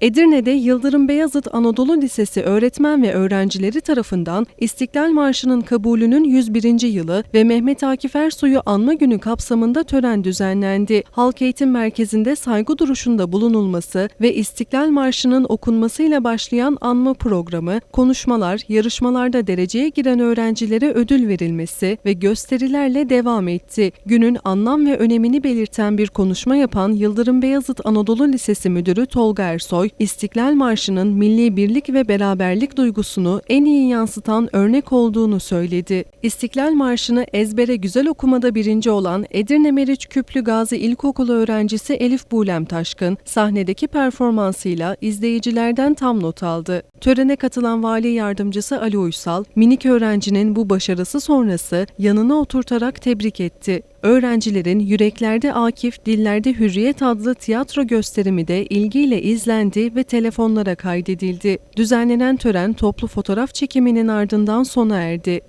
Edirne'de Yıldırım Beyazıt Anadolu Lisesi öğretmen ve öğrencileri tarafından İstiklal Marşı'nın kabulünün 101. yılı ve Mehmet Akif Ersoy'u anma günü kapsamında tören düzenlendi. Halk Eğitim Merkezi'nde saygı duruşunda bulunulması ve İstiklal Marşı'nın okunmasıyla başlayan anma programı, konuşmalar, yarışmalarda dereceye giren öğrencilere ödül verilmesi ve gösterilerle devam etti. Günün anlam ve önemini belirten bir konuşma yapan Yıldırım Beyazıt Anadolu Lisesi Müdürü Tolga Ersoy, İstiklal Marşı'nın milli birlik ve beraberlik duygusunu en iyi yansıtan örnek olduğunu söyledi. İstiklal Marşı'nı ezbere güzel okumada birinci olan Edirne Meriç Küplü Gazi İlkokulu öğrencisi Elif Bulem Taşkın, sahnedeki performansıyla izleyicilerden tam not aldı. Törene katılan Vali Yardımcısı Ali Uysal, minik öğrencinin bu başarısı sonrası yanına oturtarak tebrik etti. Öğrencilerin Yüreklerde Akif, Dillerde Hürriyet adlı tiyatro gösterimi de ilgiyle izlendi ve telefonlara kaydedildi. Düzenlenen tören toplu fotoğraf çekiminin ardından sona erdi.